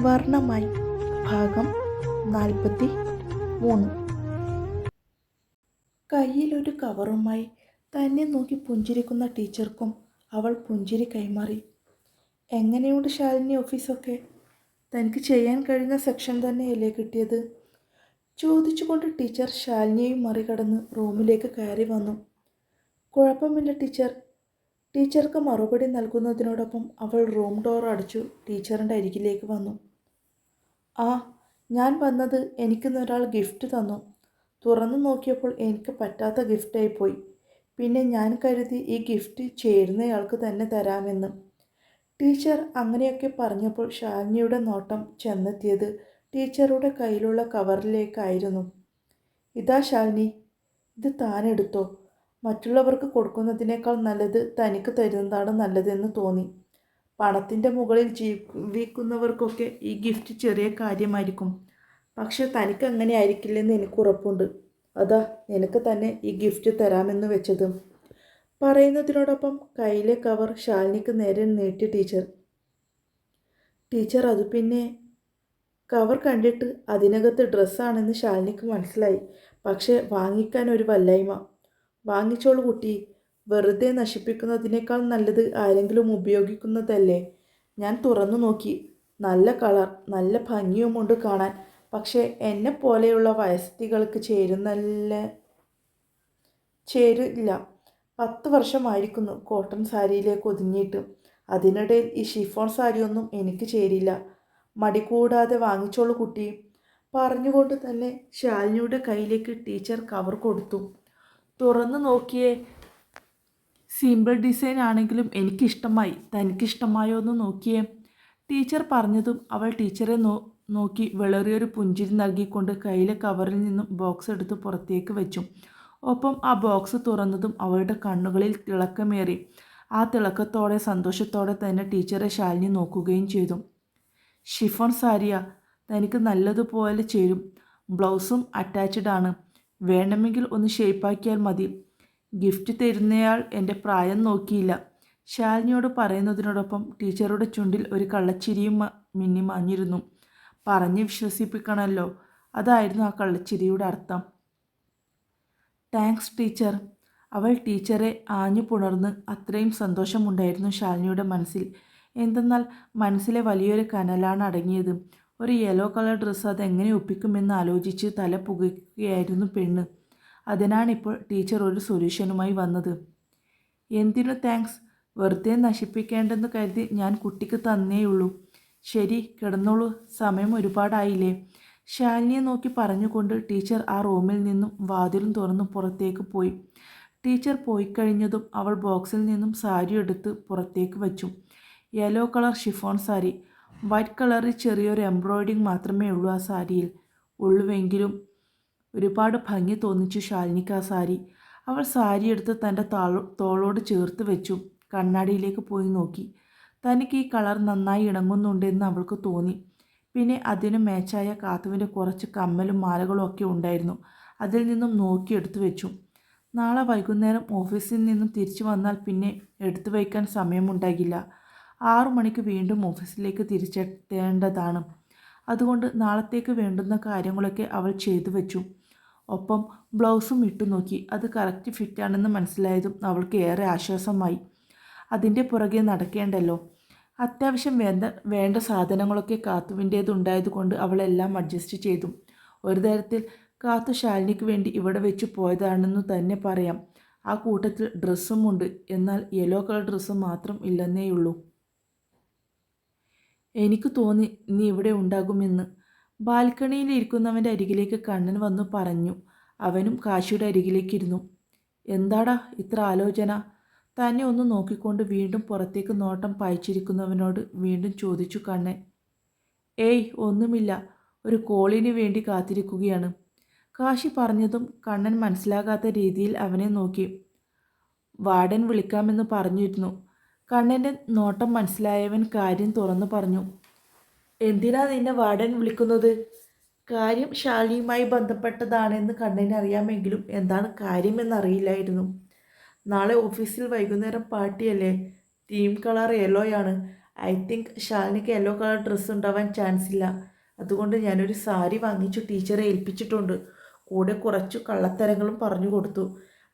വർണമായി. ഭാഗം നാൽപ്പത്തി മൂന്ന് കയ്യിലൊരു കവറുമായി തന്നെ നോക്കി പുഞ്ചിരിക്കുന്ന ടീച്ചർക്കും അവൾ പുഞ്ചിരി കൈമാറി. എങ്ങനെയുണ്ട് ശാലിനി ഓഫീസൊക്കെ? തനിക്ക് ചെയ്യാൻ കഴിയുന്ന സെക്ഷൻ തന്നെയല്ലേ കിട്ടിയത്? ചോദിച്ചുകൊണ്ട് ടീച്ചർ ശാലിനിയെയും മറികടന്ന് റൂമിലേക്ക് കയറി വന്നു. കുഴപ്പമില്ല ടീച്ചർ. ടീച്ചർക്ക് മറുപടി നൽകുന്നതിനോടൊപ്പം അവൾ റൂം ഡോർ അടച്ചു ടീച്ചറിന്റെ അരികിലേക്ക് വന്നു. ആ ഞാൻ വന്നത് എനിക്കിന്നൊരാൾ ഗിഫ്റ്റ് തന്നു. തുറന്നു നോക്കിയപ്പോൾ എനിക്ക് പറ്റാത്ത ഗിഫ്റ്റായി പോയി പിന്നെ ഞാൻ കരുതി ഈ ഗിഫ്റ്റ് ചേരുന്നയാൾക്ക് തന്നെ തരാമെന്ന്. ടീച്ചർ അങ്ങനെയൊക്കെ പറഞ്ഞപ്പോൾ ശാലിനിയുടെ നോട്ടം ചെന്നെത്തിയത് ടീച്ചറുടെ കയ്യിലുള്ള കവറിലേക്കായിരുന്നു. ഇതാ ശാലിനി ഇത് താനെടുത്തോ മറ്റുള്ളവർക്ക് കൊടുക്കുന്നതിനേക്കാൾ നല്ലത് തനിക്ക് തരുന്നതാണ് നല്ലതെന്ന് തോന്നി. പണത്തിന്റെ മുകളിൽ ജീവിക്കുന്നവർക്കൊക്കെ ഈ ഗിഫ്റ്റ് ചെറിയ കാര്യമായിരിക്കും. പക്ഷെ തനിക്ക് അങ്ങനെ ആയിരിക്കില്ലെന്ന് എനിക്ക് ഉറപ്പുണ്ട്. അതാ നിനക്ക് തന്നെ ഈ ഗിഫ്റ്റ് തരാമെന്ന് വെച്ചത്. പറയുന്നതിനോടൊപ്പം കയ്യിലെ കവർ ശാലിനിക്ക് നേരെ നീട്ടി ടീച്ചർ ടീച്ചർ അത് പിന്നെ കവർ കണ്ടിട്ട് അതിനകത്ത് ഡ്രസ്സാണെന്ന് ശാലിനിക്ക് മനസ്സിലായി. പക്ഷേ വാങ്ങിക്കാൻ ഒരു വല്ലായ്മ. വാങ്ങിച്ചോളൂ കുട്ടി. വെറുതെ നശിപ്പിക്കുന്നതിനേക്കാൾ നല്ലത് ആരെങ്കിലും ഉപയോഗിക്കുന്നതല്ലേ? ഞാൻ തുറന്നു നോക്കി. നല്ല കളർ നല്ല ഭംഗിയുമുണ്ട് കാണാൻ. പക്ഷേ എന്നെ പോലെയുള്ള വയസ്തികൾക്ക് ചേരുന്നല്ല ചേരില്ല. പത്ത് വർഷമായിരിക്കുന്നു കോട്ടൺ സാരിയിലേക്ക് ഒതുങ്ങിയിട്ട്. അതിനിടയിൽ ഈ ഷിഫോൺ സാരിയൊന്നും എനിക്ക് ചേരില്ല. മടി കൂടാതെ വാങ്ങിച്ചോളൂ കുട്ടി. പറഞ്ഞുകൊണ്ട് തന്നെ ശാലിനിയുടെ കയ്യിലേക്ക് ടീച്ചർ കവർ കൊടുത്തു. തുറന്നു നോക്കിയേ സിമ്പിൾ ഡിസൈൻ ആണെങ്കിലും എനിക്കിഷ്ടമായി തനിക്കിഷ്ടമായോ എന്ന് നോക്കിയേ. ടീച്ചർ പറഞ്ഞതും അവൾ ടീച്ചറെ നോ നോക്കി വിളറിയൊരു പുഞ്ചിരി നൽകിക്കൊണ്ട് കയ്യിലെ കവറിൽ നിന്നും ബോക്സ് എടുത്ത് പുറത്തേക്ക് വെച്ചു. ഒപ്പം ആ ബോക്സ് തുറന്നതും അവളുടെ കണ്ണുകളിൽ തിളക്കമേറി. ആ തിളക്കത്തോടെ സന്തോഷത്തോടെ തന്നെ ടീച്ചറെ ശാലിനി നോക്കുകയും ചെയ്തു. ഷിഫോൺ സാരിയ തനിക്ക് നല്ലതുപോലെ ചേരും. ബ്ലൗസും അറ്റാച്ച്ഡ് ആണ്. വേണമെങ്കിൽ ഒന്ന് ഷേപ്പാക്കിയാൽ മതി. ഗിഫ്റ്റ് തരുന്നയാൾ എന്റെ പ്രായം നോക്കിയില്ല. ശാലിനിയോട് പറയുന്നതിനോടൊപ്പം ടീച്ചറുടെ ചുണ്ടിൽ ഒരു കള്ളച്ചിരിയും മിന്നി മാഞ്ഞിരുന്നു. പറഞ്ഞ് വിശ്വസിപ്പിക്കണമല്ലോ. അതായിരുന്നു ആ കള്ളച്ചിരിയുടെ അർത്ഥം. Thanks teacher. അവൾ ടീച്ചറെ ആഞ്ഞു പുണർന്ന് അത്രയും സന്തോഷമുണ്ടായിരുന്നു ശാലിനിയുടെ മനസ്സിൽ. എന്തെന്നാൽ മനസ്സിലെ വലിയൊരു കനലാണ് അടങ്ങിയത്. ഒരു യെല്ലോ കളർ ഡ്രസ്സ് അതെങ്ങനെ ഒപ്പിക്കുമെന്ന് ആലോചിച്ച് തല പുകയ്ക്കുകയായിരുന്നു പെണ്ണ്. അതിനാണിപ്പോൾ ടീച്ചർ ഒരു സൊല്യൂഷനുമായി വന്നത്. എന്തിനു താങ്ക്സ്? വെറുതെ നശിപ്പിക്കേണ്ടെന്ന് കരുതി ഞാൻ കുട്ടിക്ക് തന്നേയുള്ളൂ. ശരി കിടന്നോളൂ. സമയം ഒരുപാടായില്ലേ. ശാലിനിയെ നോക്കി പറഞ്ഞുകൊണ്ട് ടീച്ചർ ആ റൂമിൽ നിന്നും വാതിലും തുറന്ന് പുറത്തേക്ക് പോയി. ടീച്ചർ പോയി കഴിഞ്ഞതും അവൾ ബോക്സിൽ നിന്നും സാരി എടുത്ത് പുറത്തേക്ക് വച്ചു. Yellow colour chiffon sari. White കളറിൽ ചെറിയൊരു എംബ്രോയിഡിങ് മാത്രമേ ഉള്ളൂ ആ സാരിയിൽ. ഉള്ളുവെങ്കിലും ഒരുപാട് ഭംഗി തോന്നിച്ചു ശാലിനിക്ക് ആ സാരി. അവൾ സാരി എടുത്ത് തന്റെ താളോ തോളോട് ചേർത്ത് വെച്ചു. കണ്ണാടിയിലേക്ക് പോയി നോക്കി. തനിക്ക് ഈ കളർ നന്നായി ഇണങ്ങുന്നുണ്ടെന്ന് അവൾക്ക് തോന്നി. പിന്നെ അതിന് മേച്ചായ കാത്തുവിന്റെ കുറച്ച് കമ്മലും മാലകളും ഒക്കെ ഉണ്ടായിരുന്നു. അതിൽ നിന്നും നോക്കി എടുത്തു വെച്ചു. നാളെ വൈകുന്നേരം ഓഫീസിൽ നിന്നും തിരിച്ചു വന്നാൽ പിന്നെ എടുത്തു വയ്ക്കാൻ സമയമുണ്ടാകില്ല. ആറു മണിക്ക് വീണ്ടും ഓഫീസിലേക്ക് തിരിച്ചെത്തേണ്ടതാണ്. അതുകൊണ്ട് നാളത്തേക്ക് വേണ്ടുന്ന കാര്യങ്ങളൊക്കെ അവൾ ചെയ്തു വെച്ചു. ഒപ്പം ബ്ലൗസും ഇട്ടു നോക്കി. അത് കറക്റ്റ് ഫിറ്റാണെന്ന് മനസ്സിലായതും അവൾക്ക് ഏറെ ആശ്വാസമായി. അതിന്റെ പുറകെ നടക്കേണ്ടല്ലോ. അത്യാവശ്യം വേണ്ട വേണ്ട സാധനങ്ങളൊക്കെ കാത്തുവിന്റേതുണ്ടായതുകൊണ്ട് അവളെല്ലാം അഡ്ജസ്റ്റ് ചെയ്തു. ഒരു തരത്തിൽ കാത്തു ശാലിനിക്ക് വേണ്ടി ഇവിടെ വെച്ച് പോയതാണെന്ന് തന്നെ പറയാം. ആ കൂട്ടത്തിൽ ഡ്രസ്സും ഉണ്ട്. എന്നാൽ യെല്ലോ കളർ ഡ്രസ്സ് മാത്രം ഇല്ലെന്നേയുള്ളൂ. എനിക്ക് തോന്നി നീ ഇവിടെ ഉണ്ടാകുമെന്ന്. ബാൽക്കണിയിൽ ഇരിക്കുന്നവന്റെ അരികിലേക്ക് കണ്ണൻ വന്നു പറഞ്ഞു അവനും കാശിയുടെ അരികിലേക്കിരുന്നു എന്താടാ ഇത്ര ആലോചന? തന്നെ ഒന്ന് നോക്കിക്കൊണ്ട് വീണ്ടും പുറത്തേക്ക് നോട്ടം പായിച്ചിരിക്കുന്നവനോട് വീണ്ടും ചോദിച്ചു കണ്ണൻ. ഏയ് ഒന്നുമില്ല. ഒരു കോളിന് വേണ്ടി കാത്തിരിക്കുകയാണ് കാശി പറഞ്ഞതും കണ്ണൻ മനസ്സിലാകാത്ത രീതിയിൽ അവനെ നോക്കി. വാർഡൻ വിളിക്കാമെന്ന് പറഞ്ഞിരുന്നു. കണ്ണന്റെ നോട്ടം മനസ്സിലായവൻ കാര്യം തുറന്നു പറഞ്ഞു. എന്തിനാ നിന്നെ വാടൻ വിളിക്കുന്നത്? കാര്യം ശാലിയുമായി ബന്ധപ്പെട്ടതാണെന്ന് കണ്ണിന് അറിയാമെങ്കിലും എന്താണ് കാര്യമെന്നറിയില്ലായിരുന്നു. നാളെ ഓഫീസിൽ വൈകുന്നേരം പാർട്ടിയല്ലേ? ടീം കളർ യെല്ലോയാണ്. ഐ തിങ്ക് ശാലിനിക്ക് യെല്ലോ കളർ ഡ്രസ്സ് ഉണ്ടാവാൻ ചാൻസ് ഇല്ല അതുകൊണ്ട് ഞാനൊരു സാരി വാങ്ങിച്ചു ടീച്ചറെ ഏൽപ്പിച്ചിട്ടുണ്ട്. കൂടെ കുറച്ചു കള്ളത്തരങ്ങളും പറഞ്ഞു കൊടുത്തു.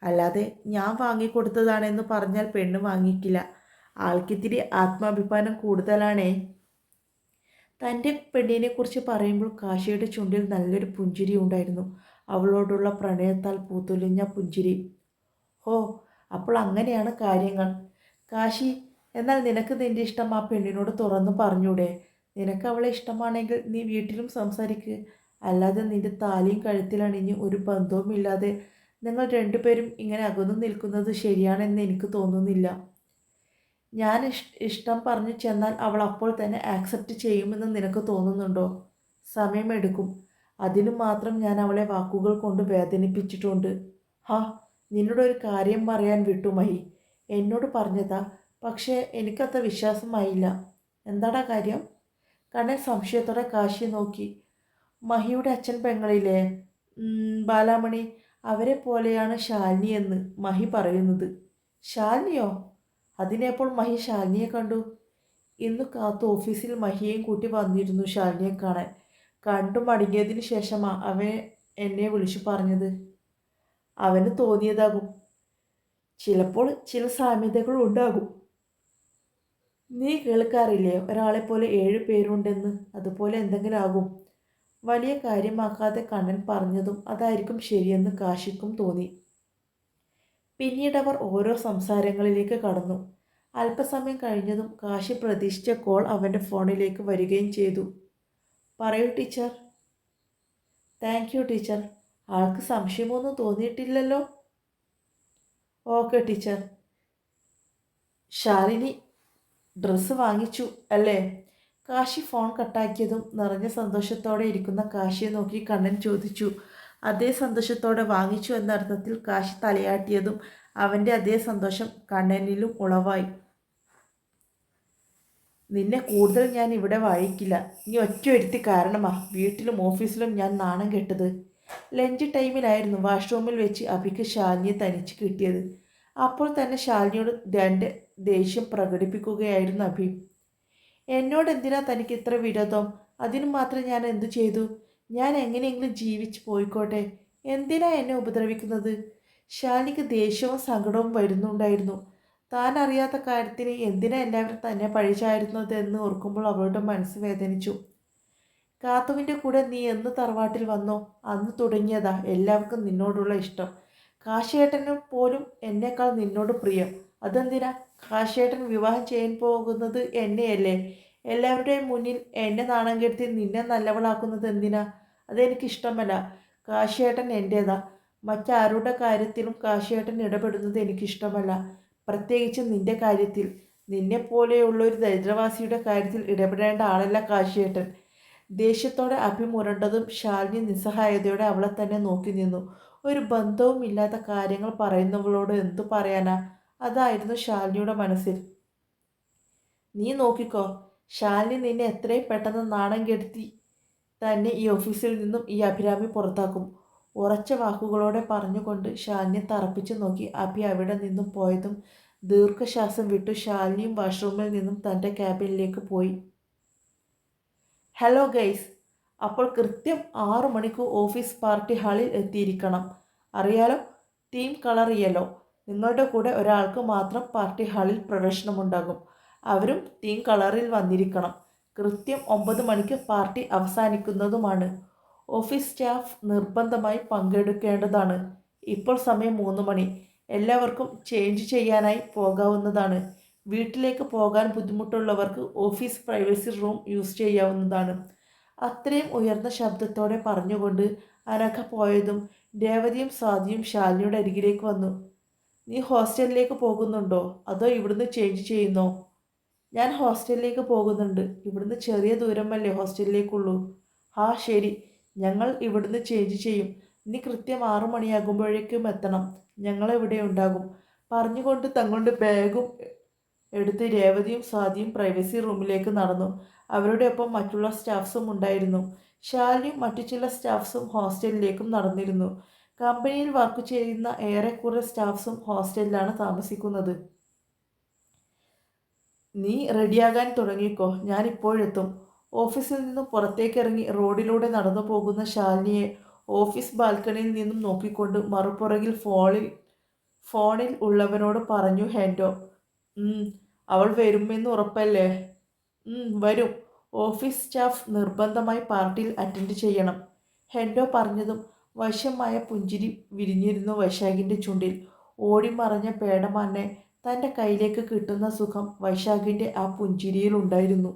അല്ലാതെ ഞാൻ വാങ്ങിക്കൊടുത്തതാണെന്ന് പറഞ്ഞാൽ പെണ്ണ് വാങ്ങിക്കില്ല. ആൾക്കിത്തിരി ആത്മാഭിമാനം കൂടുതലാണേ. തന്റെ പെണ്ണിനെക്കുറിച്ച് പറയുമ്പോൾ കാശിയുടെ ചുണ്ടിൽ നല്ലൊരു പുഞ്ചിരി ഉണ്ടായിരുന്നു. അവളോടുള്ള പ്രണയത്താൽ പൂത്തൊലിഞ്ഞ പുഞ്ചിരി. ഓ അപ്പോൾ അങ്ങനെയാണ് കാര്യങ്ങൾ. കാശി എന്നാൽ നിനക്ക് നിന്റെ ഇഷ്ടം ആ പെണ്ണിനോട് തുറന്നു പറഞ്ഞൂടെ? നിനക്ക് അവളെ ഇഷ്ടമാണെങ്കിൽ നീ വീട്ടിലും സംസാരിക്ക്. അല്ലാതെ നിന്റെ താലിയും കഴുത്തിലണിഞ്ഞ് ഒരു ബന്ധവുമില്ലാതെ നിങ്ങൾ രണ്ടുപേരും ഇങ്ങനെ അകന്നു നിൽക്കുന്നത് ശരിയാണെന്ന് എനിക്ക് തോന്നുന്നില്ല. ഞാൻ ഇഷ്ടം പറഞ്ഞു ചെന്നാൽ അവൾ അപ്പോൾ തന്നെ ആക്സെപ്റ്റ് ചെയ്യുമെന്ന് നിനക്ക് തോന്നുന്നുണ്ടോ? സമയമെടുക്കും. അതിനു മാത്രം ഞാൻ അവളെ വാക്കുകൾ കൊണ്ട് വേദനിപ്പിച്ചിട്ടുണ്ട്. ഹാ നിന്നോട് ഒരു കാര്യം പറയാൻ വിട്ടു മഹി. എന്നോട് പറഞ്ഞതാ പക്ഷേ എനിക്കത്ര വിശ്വാസമായില്ല. എന്താടാ കാര്യം? കണ്ണൻ സംശയത്തോടെ കാശി നോക്കി. മഹിയുടെ അച്ഛൻ പെങ്ങളില്ലേ? ബാലാമണി അവരെ പോലെയാണ് ശാലിനി എന്ന് മഹി പറയുന്നത്. ശാലിനിയോ? അതിനെപ്പോൾ മഹി ശാലിനിയെ കണ്ടു. ഇന്ന് കാത്തു ഓഫീസിൽ മഹിയെയും കൂട്ടി വന്നിരുന്നു ശാലിനിയെ കാണാൻ. കണ്ടു മടങ്ങിയതിന് ശേഷമാ അവൻ എന്നെ വിളിച്ചു പറഞ്ഞത്. അവന് തോന്നിയതാകും. ചിലപ്പോൾ ചില സാമ്യതകൾ ഉണ്ടാകും. നീ കേൾക്കാറില്ലേ? ഒരാളെപ്പോലെ ഏഴ് പേരുണ്ടെന്ന്. അതുപോലെ എന്തെങ്കിലും ആകും. വലിയ കാര്യമാക്കാതെ കണ്ണൻ പറഞ്ഞതും അതായിരിക്കും ശരിയെന്ന് കാശിക്കും തോന്നി. പിന്നീട് അവർ ഓരോ സംസാരങ്ങളിലേക്ക് കടന്നു. അല്പസമയം കഴിഞ്ഞതും കാശി പ്രതീക്ഷിച്ച കോൾ അവന്റെ ഫോണിലേക്ക് വരികയും ചെയ്തു. പറയൂ ടീച്ചർ. Thank you teacher. ആൾക്ക് സംശയമൊന്നും തോന്നിയിട്ടില്ലല്ലോ. Okay teacher. ശാലിനി ഡ്രസ്സ് വാങ്ങിച്ചു അല്ലേ? കാശി ഫോൺ കട്ടാക്കിയതും നിറഞ്ഞ സന്തോഷത്തോടെ ഇരിക്കുന്ന കാശിയെ നോക്കി കണ്ണൻ ചോദിച്ചു. അതേ സന്തോഷത്തോടെ വാങ്ങിച്ചു എന്ന അർത്ഥത്തിൽ കാശി തലയാട്ടിയതും അവന്റെ അതേ സന്തോഷം കണ്ണനിലും ഉളവായി. നിന്നെ കൂടുതൽ ഞാൻ ഇവിടെ വായിക്കില്ല നീ ഒറ്റ എടുത്തി കാരണമാ. വീട്ടിലും ഓഫീസിലും ഞാൻ നാണം കെട്ടത്. ലഞ്ച് ടൈമിലായിരുന്നു വാഷ്റൂമിൽ വെച്ച് അഭിക്ക് ശാലിനിയെ തനിച്ച് കിട്ടിയത്. അപ്പോൾ തന്നെ ശാലിനിയോട് രണ്ട് ദേഷ്യം പ്രകടിപ്പിക്കുകയായിരുന്നു അഭി. എന്നോട് എന്തിനാ തനിക്ക് ഇത്ര വിരോധം? അതിനു മാത്രം ഞാൻ എന്തു ചെയ്തു? ഞാൻ എങ്ങനെയെങ്കിലും ജീവിച്ച് പോയിക്കോട്ടെ. എന്തിനാ എന്നെ ഉപദ്രവിക്കുന്നത്? ഷാലിക്ക് ദേഷ്യവും സങ്കടവും വരുന്നുണ്ടായിരുന്നു. താൻ അറിയാത്ത കാര്യത്തിന് എന്തിനാ എല്ലാവരും തന്നെ പഴിച്ചായിരുന്നത് എന്ന് ഓർക്കുമ്പോൾ അവളുടെ മനസ്സ് വേദനിച്ചു. കാത്തുവിന്റെ കൂടെ നീ എന്ന് തറവാട്ടിൽ വന്നോ? അന്ന് തുടങ്ങിയതാ എല്ലാവർക്കും നിന്നോടുള്ള ഇഷ്ടം. കാശേട്ടന് പോലും എന്നേക്കാൾ നിന്നോട് പ്രിയം. അതെന്തിനാ? കാശേട്ടൻ വിവാഹം ചെയ്യാൻ പോകുന്നത് എന്നെയല്ലേ? എല്ലാവരുടെയും മുന്നിൽ എന്നെ നാണം കെടുത്തി നിന്നെ നല്ലവളാക്കുന്നത് എന്തിനാ? അതെനിക്കിഷ്ടമല്ല. കാശേട്ടൻ എന്റേതാ മറ്റാരുടെ കാര്യത്തിലും കാശേട്ടൻ ഇടപെടുന്നത് എനിക്കിഷ്ടമല്ല. പ്രത്യേകിച്ച് നിന്റെ കാര്യത്തിൽ. നിന്നെപ്പോലെയുള്ള ഒരു ദരിദ്രവാസിയുടെ കാര്യത്തിൽ ഇടപെടേണ്ട ആളല്ല കാശിയേട്ടൻ. ദേഷ്യത്തോടെ അഭിമുരണ്ടതും ശാലിനി നിസ്സഹായതയോടെ അവളെ തന്നെ നോക്കി നിന്നു. ഒരു ബന്ധവും ഇല്ലാത്ത കാര്യങ്ങൾ പറയുന്നവളോട് എന്തു പറയാനാ? അതായിരുന്നു ശാലിനിയുടെ മനസ്സിൽ. നീ നോക്കിക്കോ. ശാലിനി നിന്നെ എത്രയും പെട്ടെന്ന് നാണം കെടുത്തി തന്നെ ഈ ഓഫീസിൽ നിന്നും ഈ അഭിരാമി പുറത്താക്കും. ഉറച്ച വാക്കുകളോടെ പറഞ്ഞുകൊണ്ട് ശാലിനിയെ തറപ്പിച്ചു നോക്കി. അഭി അവിടെ നിന്നും പോയതും ദീർഘശ്വാസം വിട്ടു ശാലിനിയും വാഷ്റൂമിൽ നിന്നും തന്റെ ക്യാബിനിലേക്ക് പോയി. ഹലോ ഗൈസ് അപ്പോൾ കൃത്യം ആറു മണിക്ക് ഓഫീസ് പാർട്ടി ഹാളിൽ എത്തിയിരിക്കണം. അറിയാലോ തീം കളർ യെല്ലോ. നിങ്ങളുടെ കൂടെ ഒരാൾക്ക് മാത്രം പാർട്ടി ഹാളിൽ പ്രവേശനമുണ്ടാകും. അവരും തീം കളറിൽ വന്നിരിക്കണം. കൃത്യം ഒമ്പത് മണിക്ക് പാർട്ടി അവസാനിക്കുന്നതുമാണ്. ഓഫീസ് സ്റ്റാഫ് നിർബന്ധമായി പങ്കെടുക്കേണ്ടതാണ്. ഇപ്പോൾ സമയം മൂന്ന് മണി. എല്ലാവർക്കും ചേഞ്ച് ചെയ്യാനായി പോകാവുന്നതാണ്. വീട്ടിലേക്ക് പോകാൻ ബുദ്ധിമുട്ടുള്ളവർക്ക് ഓഫീസ് പ്രൈവസി റൂം യൂസ് ചെയ്യാവുന്നതാണ്. അത്രയും ഉയർന്ന ശബ്ദത്തോടെ പറഞ്ഞുകൊണ്ട് അനഘ പോയതും രേവതിയും സ്വാതിയും ശാലിനിയുടെ അരികിലേക്ക് വന്നു. നീ ഹോസ്റ്റലിലേക്ക് പോകുന്നുണ്ടോ? അതോ ഇവിടുന്ന് ചേഞ്ച് ചെയ്യുന്നോ? ഞാൻ ഹോസ്റ്റലിലേക്ക് പോകുന്നുണ്ട്. ഇവിടുന്ന് ചെറിയ ദൂരമല്ലേ ഹോസ്റ്റലിലേക്കുള്ളൂ. ആ ശരി. ഞങ്ങൾ ഇവിടുന്ന് ചേഞ്ച് ചെയ്യും. ഇനി കൃത്യം ആറു മണിയാകുമ്പോഴേക്കും എത്തണം. ഞങ്ങളെവിടെ ഉണ്ടാകും. പറഞ്ഞുകൊണ്ട് തങ്ങളുടെ ബാഗും എടുത്ത് രേവതിയും സ്വാതിയും പ്രൈവസി റൂമിലേക്ക് നടന്നു. അവരുടെ ഒപ്പം മറ്റുള്ള സ്റ്റാഫ്സും ഉണ്ടായിരുന്നു. ശാലിയും മറ്റു ചില സ്റ്റാഫ്സും ഹോസ്റ്റലിലേക്കും നടന്നിരുന്നു. കമ്പനിയിൽ വർക്ക് ചെയ്യുന്ന ഏറെക്കുറെ സ്റ്റാഫ്സും ഹോസ്റ്റലിലാണ് താമസിക്കുന്നത്. നീ റെഡിയാകാൻ തുടങ്ങിക്കോ. ഞാനിപ്പോഴെത്തും ഓഫീസിൽ നിന്നും പുറത്തേക്കിറങ്ങി റോഡിലൂടെ നടന്നു പോകുന്ന ശാലിനിയെ ഓഫീസ് ബാൽക്കണിയിൽ നിന്നും നോക്കിക്കൊണ്ട് മറുപുറകിൽ ഫോണിൽ ഫോണിൽ ഉള്ളവനോട് പറഞ്ഞു ഹെൻഡോ "ഉം, അവൾ വരുമെന്ന് ഉറപ്പല്ലേ? വരും. ഓഫീസ് സ്റ്റാഫ് നിർബന്ധമായി പാർട്ടിയിൽ അറ്റൻഡ് ചെയ്യണം. ഹെൻഡോ പറഞ്ഞതും വശ്യമായ പുഞ്ചിരി വിരിഞ്ഞിരുന്നു വൈശാഖിന്റെ ചുണ്ടിൽ. ഓടിമറഞ്ഞ പേടമാനെ തന്റെ കയ്യിലേക്ക് കിട്ടുന്ന സുഖം വൈശാഖിന്റെ ആ പുഞ്ചിരിയിൽ ഉണ്ടായിരുന്നു.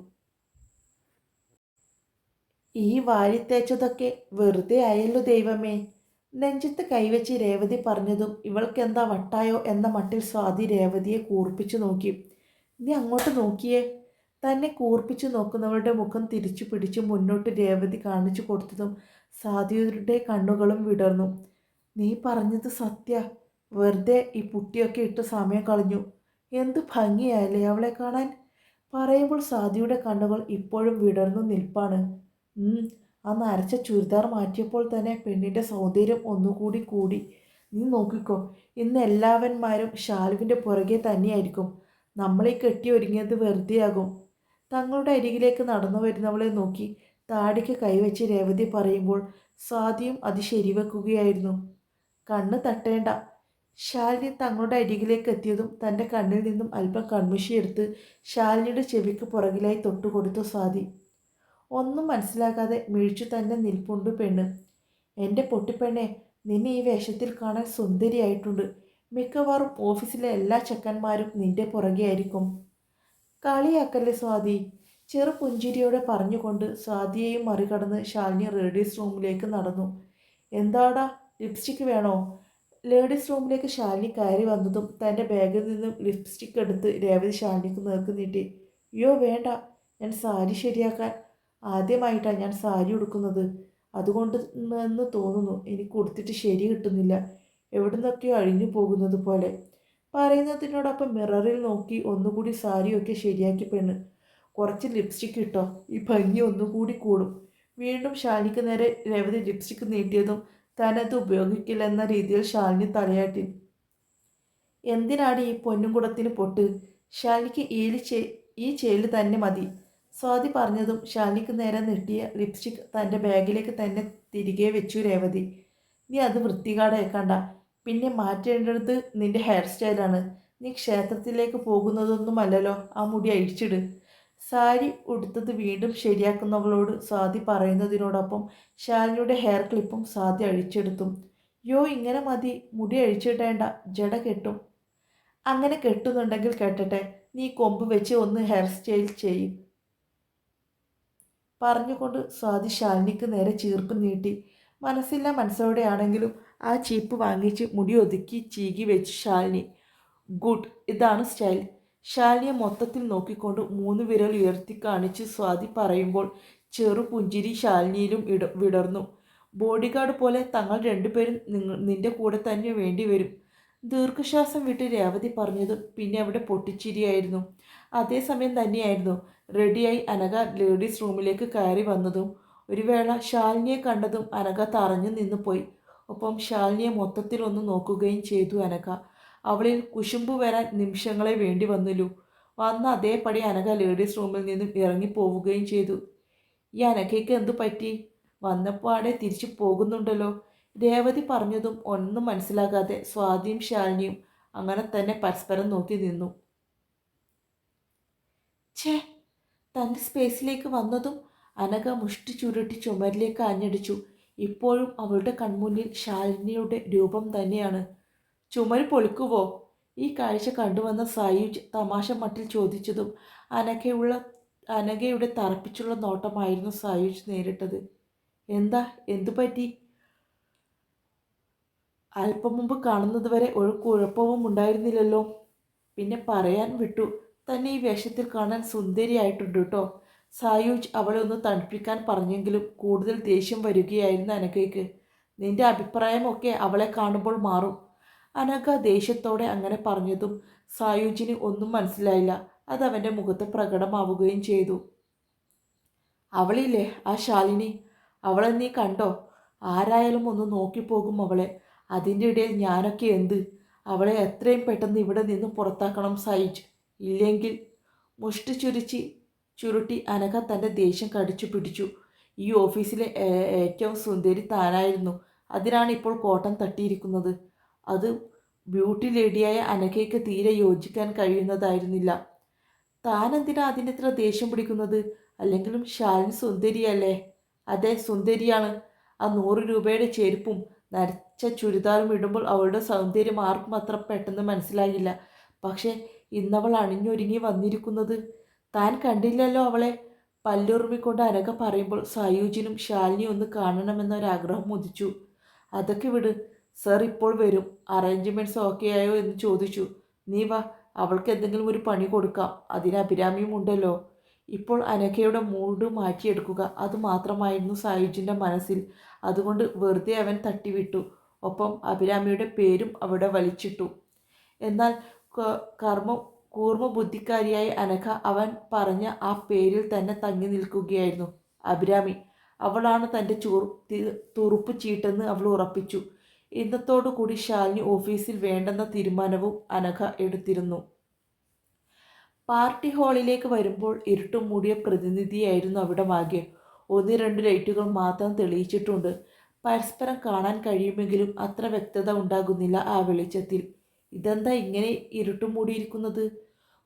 ഈ വാരിത്തേച്ചതൊക്കെ വെറുതെ ആയല്ലോ ദൈവമേ. നെഞ്ചത്ത് കൈവച്ച് രേവതി പറഞ്ഞതും ഇവൾക്കെന്താ വട്ടായോ എന്ന മട്ടിൽ സ്വാതി രേവതിയെ കൂർപ്പിച്ചു നോക്കി. നീ അങ്ങോട്ട് നോക്കിയേ. തന്നെ കൂർപ്പിച്ചു നോക്കുന്നവളുടെ മുഖം തിരിച്ചു പിടിച്ച് മുന്നോട്ട് രേവതി കാണിച്ചു കൊടുത്തതും സാധ്യതയുടെ കണ്ണുകളും വിടർന്നു. നീ പറഞ്ഞത് സത്യ. വെറുതെ ഈ പുട്ടിയൊക്കെ ഇട്ട് സമയം കളഞ്ഞു. എന്ത് ഭംഗിയായല്ലേ അവളെ കാണാൻ. പറയുമ്പോൾ സാധിയുടെ കണ്ണുകൾ ഇപ്പോഴും വിടർന്നു നിൽപ്പാണ്. അന്ന് അരച്ച ചുരിദാർ മാറ്റിയപ്പോൾ തന്നെ പെണ്ണിന്റെ സൗന്ദര്യം ഒന്നുകൂടി കൂടി. നീ നോക്കിക്കോ ഇന്ന് എല്ലാവന്മാരും ഷാലുവിന്റെ പുറകെ തന്നെയായിരിക്കും. നമ്മളെ കെട്ടി ഒരുങ്ങിയത് വെറുതെയാകും. തങ്ങളുടെ അരികിലേക്ക് നടന്നു വരുന്നവളെ നോക്കി താടിക്ക് കൈവച്ച് രേവതി പറയുമ്പോൾ സ്വാതിയും അത് ശരിവെക്കുകയായിരുന്നു. കണ്ണ് തട്ടേണ്ട ശാലിനി തങ്ങളുടെ അരികിലേക്ക് എത്തിയതും തന്റെ കണ്ണിൽ നിന്നും അല്പം കൺമുഷിയെടുത്ത് ശാലിനിയുടെ ചെവിക്ക് പുറകിലായി തൊട്ടുകൊടുത്തു സ്വാതി. ഒന്നും മനസ്സിലാക്കാതെ മിഴിച്ചു തന്നെ നിൽപ്പുണ്ട് പെണ്ണ്. എന്റെ പൊട്ടിപ്പെണ്ണെ നിന്നെ ഈ വേഷത്തിൽ കാണാൻ സുന്ദരിയായിട്ടുണ്ട്. മിക്കവാറും ഓഫീസിലെ എല്ലാ ചെക്കന്മാരും നിന്റെ പുറകെ ആയിരിക്കും. കളിയാക്കല്ലേ സ്വാതി ചെറു പുഞ്ചിരിയോടെ പറഞ്ഞുകൊണ്ട് സ്വാതിയെയും മറികടന്ന് ശാലിനി റേഡീസ് റൂമിലേക്ക് നടന്നു. എന്താടാ ലിപ്സ്റ്റിക് വേണോ? ലേഡീസ് റൂമിലേക്ക് ശാലിനി കയറി വന്നതും തന്റെ ബാഗിൽ നിന്നും ലിപ്സ്റ്റിക് എടുത്ത് രേവതി ശാലിനിക്ക് നേർക്ക് നീട്ടി. അയ്യോ വേണ്ട. ഞാൻ സാരി ശരിയാക്കാൻ ആദ്യമായിട്ടാണ് ഞാൻ സാരി ഉടുക്കുന്നത്. അതുകൊണ്ട് എന്ന് തോന്നുന്നു എനിക്ക് ഉടുത്തിട്ട് ശരി കിട്ടുന്നില്ല. എവിടെ നിന്നൊക്കെയോ അഴിഞ്ഞു പോകുന്നത് പോലെ. പറയുന്നതിനോടൊപ്പം മിററിൽ നോക്കി ഒന്നുകൂടി സാരിയൊക്കെ ശരിയാക്കി പെണ്ണ്. കുറച്ച് ലിപ്സ്റ്റിക് ഇട്ടോ. ഈ ഭംഗി ഒന്നുകൂടി കൂടും. വീണ്ടും ശാലിക്ക് നേരെ രേവതി ലിപ്സ്റ്റിക് നീട്ടിയതും താനത് ഉപയോഗിക്കില്ലെന്ന രീതിയിൽ ശാലിനി തലയാട്ടി. എന്തിനാണ് ഈ പൊന്നുംകുടത്തിന് പൊട്ട്? ശാലിനിക്ക് ഈ ചേ ഈ ചേൽ തന്നെ മതി. സ്വാതി പറഞ്ഞതും ശാലിനിക്ക് നേരെ നീട്ടിയ ലിപ്സ്റ്റിക് തന്റെ ബാഗിലേക്ക് തന്നെ തിരികെ വെച്ചു രേവതി. നീ അത് വൃത്തികാടേക്കണ്ട പിന്നെ മാറ്റേണ്ടത് നിന്റെ ഹെയർ സ്റ്റൈലാണ് നീ ക്ഷേത്രത്തിലേക്ക് പോകുന്നതൊന്നുമല്ലല്ലോ. ആ മുടി അഴിച്ചിട്. സാരി ഉടുത്തത് വീണ്ടും ശരിയാക്കുന്നവളോട് സ്വാതി പറയുന്നതിനോടൊപ്പം ശാലിനിയുടെ ഹെയർ ക്ലിപ്പും സ്വാതി അഴിച്ചെടുത്തു. യോ ഇങ്ങനെ മതി. മുടി അഴിച്ചിടേണ്ട. ജട കെട്ടും. അങ്ങനെ കെട്ടുന്നുണ്ടെങ്കിൽ കെട്ടട്ടെ. നീ കൊമ്പ് വെച്ച് ഒന്ന് ഹെയർ സ്റ്റൈൽ ചെയ്യും. പറഞ്ഞുകൊണ്ട് സ്വാതി ശാലിനിക്ക് നേരെ ചീർപ്പ് നീട്ടി. മനസ്സില്ല മനസ്സോടെയാണെങ്കിലും ആ ചീപ്പ് വാങ്ങിച്ച് മുടി ഒതുക്കി ചീകി വെച്ച് ശാലിനി. ഗുഡ്. ഇതാണ് സ്റ്റൈൽ ശാലിനിയെ മൊത്തത്തിൽ നോക്കിക്കൊണ്ട് മൂന്ന് വിരൽ ഉയർത്തി കാണിച്ച് സ്വാതി പറയുമ്പോൾ ചെറു പുഞ്ചിരി ശാലിനിയിലും ഇട വിടർന്നു. ബോഡിഗാർഡ് പോലെ തങ്ങൾ രണ്ടുപേരും നിങ്ങൾ നിന്റെ കൂടെ തന്നെ വേണ്ടി വരും. ദീർഘശ്വാസം വിട്ട് രേവതി പറഞ്ഞത് പിന്നെ അവിടെ പൊട്ടിച്ചിരിയായിരുന്നു. അതേസമയം തന്നെയായിരുന്നു. റെഡിയായി അനഘ ലേഡീസ് റൂമിലേക്ക് കയറി വന്നതും ഒരു വേള ശാലിനിയെ കണ്ടതും അനഘ തറഞ്ഞു നിന്നു പോയി. ഒപ്പം ശാലിനിയെ മൊത്തത്തിൽ ഒന്ന് നോക്കുകയും ചെയ്തു അനഘ. അവളിൽ കുശുമ്പ് വരാൻ നിമിഷങ്ങളെ വേണ്ടി വന്നില്ലു. വന്ന അതേപടി അനഘ ലേഡീസ് റൂമിൽ നിന്നും ഇറങ്ങിപ്പോവുകയും ചെയ്തു. ഈ അനഘയ്ക്ക് എന്തു പറ്റി? വന്നപ്പാടെ തിരിച്ചു പോകുന്നുണ്ടല്ലോ. രേവതി പറഞ്ഞതും ഒന്നും മനസ്സിലാകാതെ സ്വാതിയും ശാലിനിയും അങ്ങനെ തന്നെ പരസ്പരം നോക്കി നിന്നു. ഛേ തന്റെ സ്പേസിലേക്ക് വന്നതും അനഘ മുഷ്ടി ചുരുട്ടി ചുമരിലേക്ക് ആഞ്ഞടിച്ചു ഇപ്പോഴും അവളുടെ കൺമുന്നിൽ ശാലിനിയുടെ രൂപം തന്നെയാണ്. ചുമര് പൊളിക്കുവോ? ഈ കാഴ്ച കണ്ടുവന്ന സായുജ് തമാശ മട്ടിൽ ചോദിച്ചതും അനഘയുള്ള അനഘയുടെ തറപ്പിച്ചുള്ള നോട്ടമായിരുന്നു സായുജ് നേരിട്ടത്. എന്താ? എന്തു പറ്റി? അല്പം മുമ്പ് കാണുന്നത് വരെ ഒരു കുഴപ്പവും ഉണ്ടായിരുന്നില്ലല്ലോ. പിന്നെ പറയാൻ വിട്ടു. തന്നെ ഈ വേഷത്തിൽ കാണാൻ സുന്ദരിയായിട്ടുണ്ട് കേട്ടോ സായുജ് അവളെ ഒന്ന് തണുപ്പിക്കാൻ പറഞ്ഞെങ്കിലും കൂടുതൽ ദേഷ്യം വരികയായിരുന്നു അനകയ്ക്ക് നിന്റെ അഭിപ്രായമൊക്കെ അവളെ കാണുമ്പോൾ മാറും. അനഘ ദേഷ്യത്തോടെ അങ്ങനെ പറഞ്ഞതും സായുജിന് ഒന്നും മനസ്സിലായില്ല. അത് അവന്റെ മുഖത്ത് പ്രകടമാവുകയും ചെയ്തു. അവളില്ലേ ആ ശാലിനി? അവളെ നീ കണ്ടോ? ആരായാലും ഒന്ന് നോക്കിപ്പോകും അവളെ. അതിന്റെ ഇടയിൽ ഞാനൊക്കെ എന്ത്? അവളെ എത്രയും പെട്ടെന്ന് ഇവിടെ നിന്ന് പുറത്താക്കണം സായുജ്. ഇല്ലെങ്കിൽ മുഷ്ടി ചുരിച്ച് ചുരുട്ടി അനക തന്റെ ദേഷ്യം കടിച്ചു പിടിച്ചു. ഈ ഓഫീസിലെ ഏറ്റവും സുന്ദരി താനായിരുന്നു. അതിനാണ് ഇപ്പോൾ കോട്ടം തട്ടിയിരിക്കുന്നത്. അത് ബ്യൂട്ടി ലേഡിയായ അനഘയ്ക്ക് തീരെ യോജിക്കാൻ കഴിയുന്നതായിരുന്നില്ല. താനെന്തിനാ അതിനിത്ര ദേഷ്യം പിടിക്കുന്നത്? അല്ലെങ്കിലും ശാലിനി സുന്ദരിയല്ലേ? അതെ സുന്ദരിയാണ്. ആ നൂറ് രൂപയുടെ ചെരുപ്പും നരച്ച ചുരിദാറും ഇടുമ്പോൾ അവളുടെ സൗന്ദര്യം ആർക്കും അത്ര പെട്ടെന്ന് മനസ്സിലായില്ല. പക്ഷേ ഇന്നവൾ അണിഞ്ഞൊരുങ്ങി വന്നിരിക്കുന്നത്? താൻ കണ്ടില്ലല്ലോ അവളെ. പല്ലുറുമിക്കൊണ്ട് അനഘ പറയുമ്പോൾ സായൂജിനും ശാലിനി ഒന്ന് കാണണമെന്നൊരാഗ്രഹം ഉദിച്ചു. അതൊക്കെ വിട്. സർ ഇപ്പോൾ വരും. അറേഞ്ച്മെന്റ്സ് ഓക്കെ ആയോ എന്ന് ചോദിച്ചു. നീ വാ അവൾക്ക് എന്തെങ്കിലും ഒരു പണി കൊടുക്കാം. അതിന് അഭിരാമിയും ഉണ്ടല്ലോ. ഇപ്പോൾ അനഘയുടെ മൂഡ് മാറ്റിയെടുക്കുക. അത് മാത്രമായിരുന്നു സായുജിന്റെ മനസ്സിൽ. അതുകൊണ്ട് വെറുതെ അവൻ തട്ടിവിട്ടു. ഒപ്പം അഭിരാമിയുടെ പേരും അവിടെ വലിച്ചിട്ടു. എന്നാൽ കർമ്മ കൂർമ്മ ബുദ്ധിക്കാരിയായ അനഘ അവൻ പറഞ്ഞ ആ പേരിൽ തന്നെ തങ്ങി നിൽക്കുകയായിരുന്നു. അഭിരാമി അവളാണ് തന്റെ ചൂർ തുറുപ്പ് ചീട്ടെന്ന് അവൾ ഉറപ്പിച്ചു. ഇന്നത്തോടു കൂടി ശാലിനി ഓഫീസിൽ വേണ്ടെന്ന തീരുമാനവും അനഘ എടുത്തിരുന്നു. പാർട്ടി ഹാളിലേക്ക് വരുമ്പോൾ ഇരുട്ടും മൂടിയ പ്രതിനിധിയായിരുന്നു അവിടെ ആകെ ഒന്ന് രണ്ട് ലൈറ്റുകൾ മാത്രം തെളിയിച്ചിട്ടുണ്ട്. പരസ്പരം കാണാൻ കഴിയുമെങ്കിലും അത്ര വ്യക്തത ഉണ്ടാകുന്നില്ല ആ വെളിച്ചത്തിൽ. ഇതെന്താ ഇങ്ങനെ ഇരുട്ടും മൂടിയിരിക്കുന്നത്?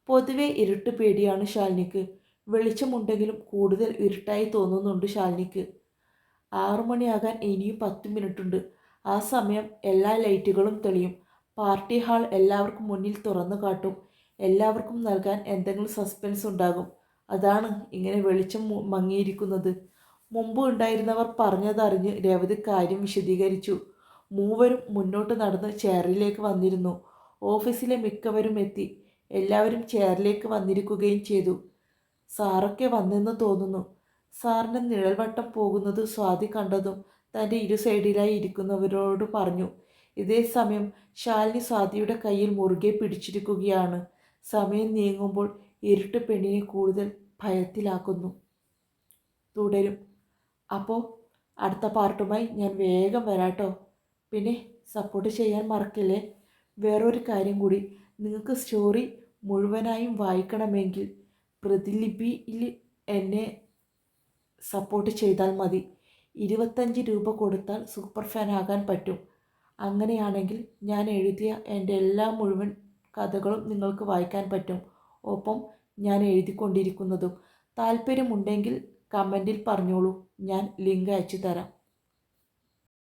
പൊതുവെ ഇരുട്ട് പേടിയാണ് ശാലിനിക്ക്. വെളിച്ചമുണ്ടെങ്കിലും കൂടുതൽ ഇരുട്ടായി തോന്നുന്നുണ്ട് ശാലിനിക്ക്. ആറു മണിയാകാൻ ഇനിയും പത്ത് മിനിറ്റുണ്ട്. ആ സമയം എല്ലാ ലൈറ്റുകളും തെളിയും. പാർട്ടി ഹാൾ എല്ലാവർക്കും മുന്നിൽ തുറന്നു കാട്ടും. എല്ലാവർക്കും നൽകാൻ എന്തെങ്കിലും സസ്പെൻസ് ഉണ്ടാകും. അതാണ് ഇങ്ങനെ വെളിച്ചം മങ്ങിയിരിക്കുന്നത്. മുമ്പ് ഉണ്ടായിരുന്നവർ പറഞ്ഞതറിഞ്ഞ് രവതി കാര്യം വിശദീകരിച്ചു. മൂവരും മുന്നോട്ട് നടന്ന് ചെയറിലേക്ക് വന്നിരുന്നു. ഓഫീസിലെ മിക്കവരും എത്തി. എല്ലാവരും ചെയറിലേക്ക് വന്നിരിക്കുകയും ചെയ്തു. സാറൊക്കെ വന്നെന്ന് തോന്നുന്നു. സാറിന്റെ നിഴൽവട്ടം പോകുന്നത് സ്വാതി കണ്ടതും തന്റെ ഇരു സൈഡിലായി ഇരിക്കുന്നവരോട് പറഞ്ഞു ഇതേ സമയം ശാലിനി സ്വാതിയുടെ കയ്യിൽ മുറുകെ പിടിച്ചിരിക്കുകയാണ്. സമയം നീങ്ങുമ്പോൾ ഇരുട്ട് പെണ്ണിനെ കൂടുതൽ ഭയത്തിലാക്കുന്നു. തുടരും. അപ്പോൾ അടുത്ത പാർട്ടുമായി ഞാൻ വേഗം വരാട്ടോ. പിന്നെ സപ്പോർട്ട് ചെയ്യാൻ മറക്കില്ലേ? വേറൊരു കാര്യം കൂടി. നിങ്ങൾക്ക് സ്റ്റോറി മുഴുവനായും വായിക്കണമെങ്കിൽ പ്രതിലിപിയിൽ എന്നെ സപ്പോർട്ട് ചെയ്താൽ മതി. ഇരുപത്തഞ്ച് രൂപ കൊടുത്താൽ സൂപ്പർ ഫാൻ ആകാൻ പറ്റും. അങ്ങനെയാണെങ്കിൽ ഞാൻ എഴുതിയ എന്റെ എല്ലാ മുഴുവൻ കഥകളും നിങ്ങൾക്ക് വായിക്കാൻ പറ്റും. ഒപ്പം ഞാൻ എഴുതിക്കൊണ്ടിരിക്കുന്നതും. താല്പര്യമുണ്ടെങ്കിൽ കമന്റിൽ പറഞ്ഞോളൂ. ഞാൻ ലിങ്ക് അയച്ചു തരാം